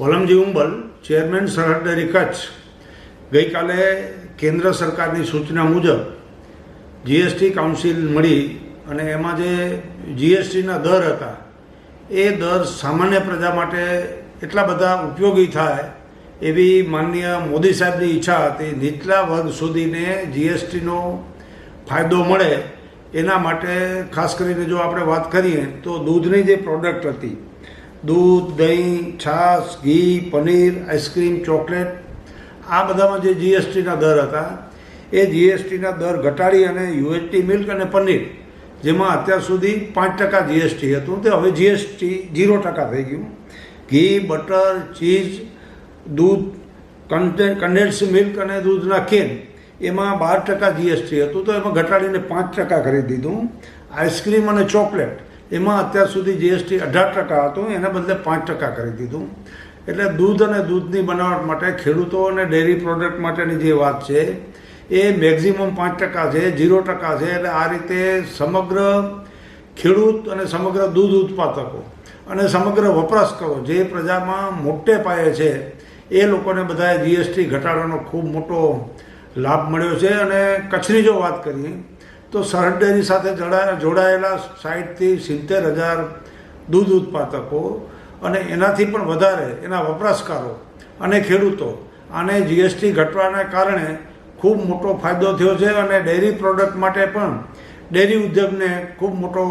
Valamji Umbal, chairman Sarhad dairy Kutch. ગઈકાલે કેન્દ્ર સરકારની સૂચના મુજબ જીએસટી કાઉન્સિલ મળી અને એમાં જે જીએસટીના દર હતા, એ દર સામાન્ય પ્રજા માટે એટલા બધા ઉપયોગી થાય એવી માનનીય મોદી સાહેબની ઈચ્છા હતી. નીચલા વર્ગ સુધીને જીએસટીનો ફાયદો મળે એના માટે ખાસ કરીને જો આપણે વાત કરીએ, તો દૂધની જે પ્રોડક્ટ હતી દૂધ, દહીં, છાશ, ઘી, પનીર, આઈસ્ક્રીમ, ચોકલેટ, આ બધામાં જે જીએસટીના દર હતા, એ જીએસટીના દર ઘટાડી અને યુએસટી મિલ્ક અને પનીર, જેમાં અત્યાર સુધી પાંચ ટકા જીએસટી હતું, તે હવે જીએસટી ઝીરો ટકા થઈ ગયું. ઘી, બટર, ચીઝ, દૂધ કન્ડેન્સ મિલ્ક અને દૂધના કેન, એમાં બાર ટકા જીએસટી હતું, તો એમાં ઘટાડીને પાંચ ટકા કરી દીધું. આઈસ્ક્રીમ અને ચોકલેટ એમાં અત્યાર સુધી જીએસટી અઢાર ટકા હતું, એને બદલે પાંચ ટકા કરી દીધું. એટલે દૂધ અને દૂધની બનાવટ માટે ખેડૂતો અને ડેરી પ્રોડક્ટ માટેની જે વાત છે, એ મેક્ઝિમમ પાંચ ટકા છે ઝીરો ટકા છે, એટલે આ રીતે સમગ્ર ખેડૂત અને સમગ્ર દૂધ ઉત્પાદકો અને સમગ્ર વપરાશકરો જે પ્રજામાં મોટે પાયે છે, એ લોકોને બધાએ જીએસટી ઘટાડવાનો ખૂબ મોટો લાભ મળ્યો છે. અને કચ્છની જો વાત કરીએ તો સરહદ ડેરી સાથે જોડાયેલા સાહીઠથી સિત્તેર હજાર દૂધ ઉત્પાદકો અને એનાથી પણ વધારે એના વપરાશકારો અને ખેડૂતો. આને જીએસટી ઘટવાના કારણે ખૂબ મોટો ફાયદો થયો છે અને ડેરી પ્રોડક્ટ માટે પણ ડેરી ઉદ્યોગને ખૂબ મોટો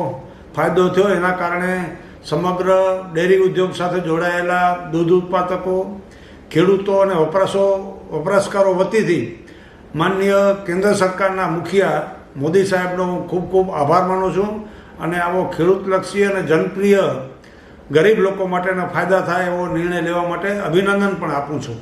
ફાયદો થયો. એના કારણે સમગ્ર ડેરી ઉદ્યોગ સાથે જોડાયેલા દૂધ ઉત્પાદકો, ખેડૂતો અને વપરાશો, વપરાશકારો વતીથી માનનીય કેન્દ્ર સરકારના મુખિયા મોદી સાહેબનો હું ખૂબ ખૂબ આભાર માનું છું અને આવો ખેડૂતલક્ષી અને જનપ્રિય ગરીબ લોકો માટેના ફાયદા થાય એવો નિર્ણય લેવા માટે અભિનંદન પણ આપું છું.